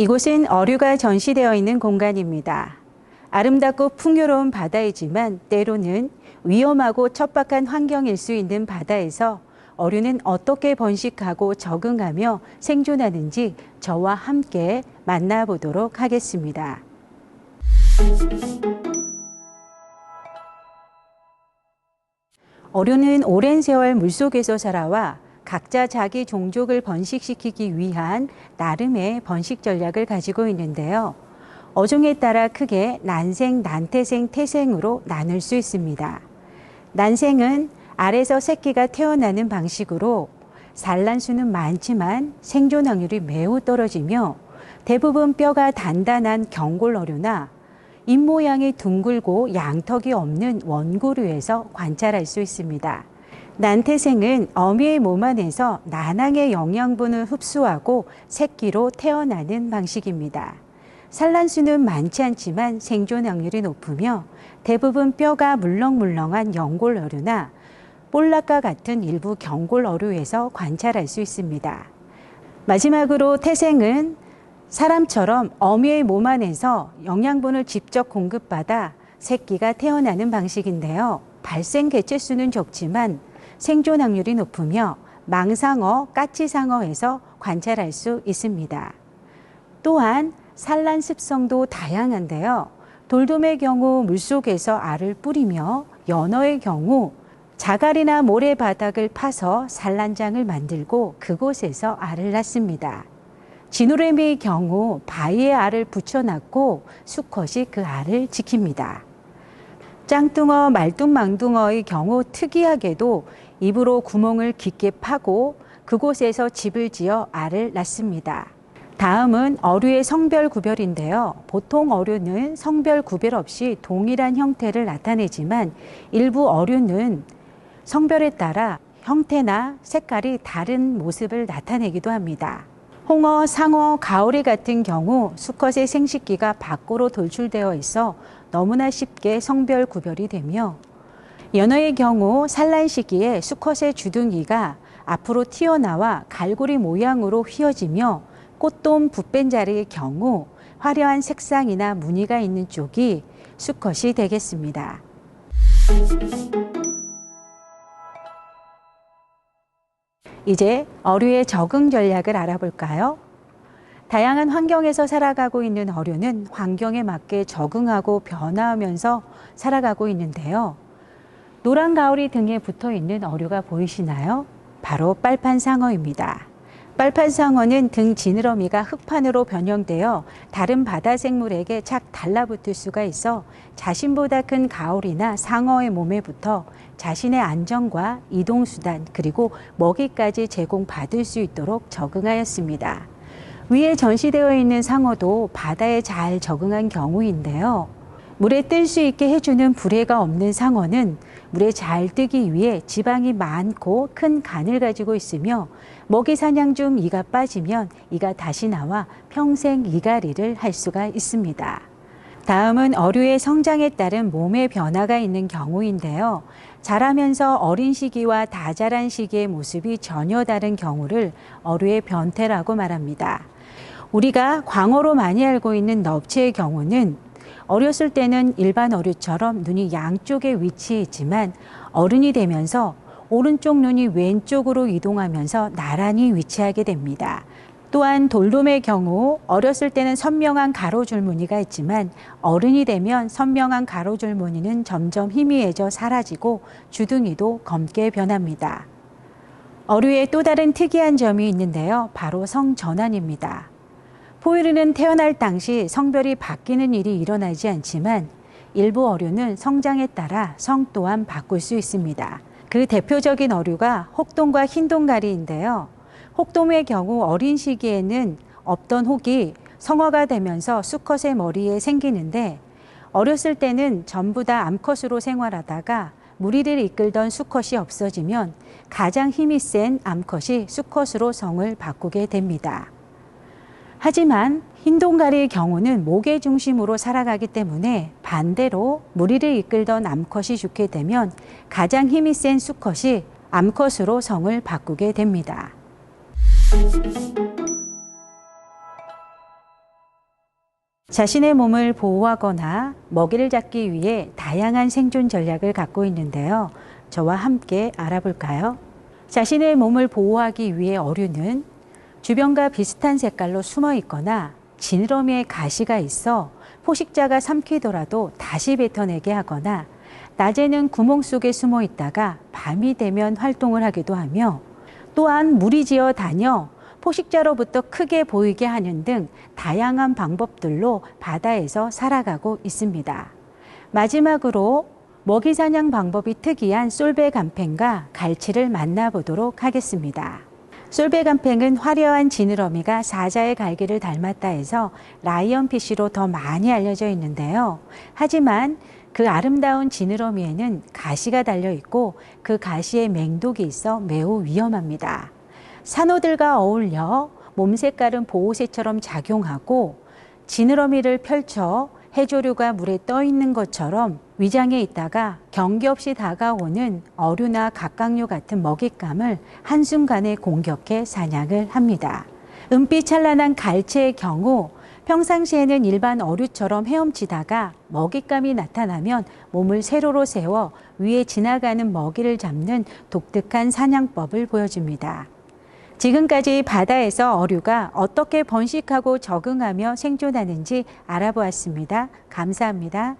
이곳은 어류가 전시되어 있는 공간입니다. 아름답고 풍요로운 바다이지만 때로는 위험하고 척박한 환경일 수 있는 바다에서 어류는 어떻게 번식하고 적응하며 생존하는지 저와 함께 만나보도록 하겠습니다. 어류는 오랜 세월 물속에서 살아와 각자 자기 종족을 번식시키기 위한 나름의 번식 전략을 가지고 있는데요. 어종에 따라 크게 난생, 난태생, 태생으로 나눌 수 있습니다. 난생은 알에서 새끼가 태어나는 방식으로 산란수는 많지만 생존 확률이 매우 떨어지며 대부분 뼈가 단단한 경골어류나 입모양이 둥글고 양턱이 없는 원고류에서 관찰할 수 있습니다. 난태생은 어미의 몸 안에서 난항의 영양분을 흡수하고 새끼로 태어나는 방식입니다. 산란수는 많지 않지만 생존 확률이 높으며 대부분 뼈가 물렁물렁한 연골 어류나 볼락과 같은 일부 경골 어류에서 관찰할 수 있습니다. 마지막으로 태생은 사람처럼 어미의 몸 안에서 영양분을 직접 공급받아 새끼가 태어나는 방식인데요. 발생 개체 수는 적지만 생존 확률이 높으며 망상어, 까치상어에서 관찰할 수 있습니다. 또한 산란 습성도 다양한데요. 돌돔의 경우 물속에서 알을 뿌리며 연어의 경우 자갈이나 모래 바닥을 파서 산란장을 만들고 그곳에서 알을 낳습니다. 진우래미의 경우 바위에 알을 붙여놨고 수컷이 그 알을 지킵니다. 짱뚱어, 말뚱망뚱어의 경우 특이하게도 입으로 구멍을 깊게 파고 그곳에서 집을 지어 알을 낳습니다. 다음은 어류의 성별 구별인데요. 보통 어류는 성별 구별 없이 동일한 형태를 나타내지만 일부 어류는 성별에 따라 형태나 색깔이 다른 모습을 나타내기도 합니다. 홍어, 상어, 가오리 같은 경우 수컷의 생식기가 밖으로 돌출되어 있어 너무나 쉽게 성별 구별이 되며 연어의 경우 산란 시기에 수컷의 주둥이가 앞으로 튀어나와 갈고리 모양으로 휘어지며 꽃돔 붓벤자리의 경우 화려한 색상이나 무늬가 있는 쪽이 수컷이 되겠습니다. 이제 어류의 적응 전략을 알아볼까요? 다양한 환경에서 살아가고 있는 어류는 환경에 맞게 적응하고 변화하면서 살아가고 있는데요. 노란 가오리 등에 붙어 있는 어류가 보이시나요? 바로 빨판 상어입니다. 빨판 상어는 등 지느러미가 흙판으로 변형되어 다른 바다 생물에게 착 달라붙을 수가 있어 자신보다 큰 가오리나 상어의 몸에 붙어 자신의 안전과 이동수단 그리고 먹이까지 제공받을 수 있도록 적응하였습니다. 위에 전시되어 있는 상어도 바다에 잘 적응한 경우인데요. 물에 뜰 수 있게 해주는 불해가 없는 상어는 물에 잘 뜨기 위해 지방이 많고 큰 간을 가지고 있으며 먹이 사냥 중 이가 빠지면 이가 다시 나와 평생 이갈이를 할 수가 있습니다. 다음은 어류의 성장에 따른 몸의 변화가 있는 경우인데요. 자라면서 어린 시기와 다 자란 시기의 모습이 전혀 다른 경우를 어류의 변태라고 말합니다. 우리가 광어로 많이 알고 있는 넙치의 경우는 어렸을 때는 일반 어류처럼 눈이 양쪽에 위치해 있지만 어른이 되면서 오른쪽 눈이 왼쪽으로 이동하면서 나란히 위치하게 됩니다. 또한 돌돔의 경우 어렸을 때는 선명한 가로줄 무늬가 있지만 어른이 되면 선명한 가로줄 무늬는 점점 희미해져 사라지고 주둥이도 검게 변합니다. 어류의 또 다른 특이한 점이 있는데요. 바로 성전환입니다. 포유류는 태어날 당시 성별이 바뀌는 일이 일어나지 않지만 일부 어류는 성장에 따라 성 또한 바꿀 수 있습니다. 그 대표적인 어류가 혹돔과 흰동가리인데요. 혹돔의 경우 어린 시기에는 없던 혹이 성어가 되면서 수컷의 머리에 생기는데 어렸을 때는 전부 다 암컷으로 생활하다가 무리를 이끌던 수컷이 없어지면 가장 힘이 센 암컷이 수컷으로 성을 바꾸게 됩니다. 하지만 흰동가리의 경우는 목의 중심으로 살아가기 때문에 반대로 무리를 이끌던 암컷이 죽게 되면 가장 힘이 센 수컷이 암컷으로 성을 바꾸게 됩니다. 자신의 몸을 보호하거나 먹이를 잡기 위해 다양한 생존 전략을 갖고 있는데요. 저와 함께 알아볼까요? 자신의 몸을 보호하기 위해 어류는 주변과 비슷한 색깔로 숨어 있거나 지느러미에 가시가 있어 포식자가 삼키더라도 다시 뱉어내게 하거나 낮에는 구멍 속에 숨어 있다가 밤이 되면 활동을 하기도 하며 또한 무리지어 다녀 포식자로부터 크게 보이게 하는 등 다양한 방법들로 바다에서 살아가고 있습니다. 마지막으로 먹이 사냥 방법이 특이한 솔베간팽과 갈치를 만나보도록 하겠습니다. 솔베간팽은 화려한 지느러미가 사자의 갈기를 닮았다 해서 라이언 피쉬로 더 많이 알려져 있는데요. 하지만 그 아름다운 지느러미에는 가시가 달려 있고 그 가시에 맹독이 있어 매우 위험합니다. 산호들과 어울려 몸 색깔은 보호색처럼 작용하고 지느러미를 펼쳐 해조류가 물에 떠 있는 것처럼 위장에 있다가 경계 없이 다가오는 어류나 각각류 같은 먹잇감을 한순간에 공격해 사냥을 합니다. 은빛 찬란한 갈치의 경우 평상시에는 일반 어류처럼 헤엄치다가 먹잇감이 나타나면 몸을 세로로 세워 위에 지나가는 먹이를 잡는 독특한 사냥법을 보여줍니다. 지금까지 바다에서 어류가 어떻게 번식하고 적응하며 생존하는지 알아보았습니다. 감사합니다.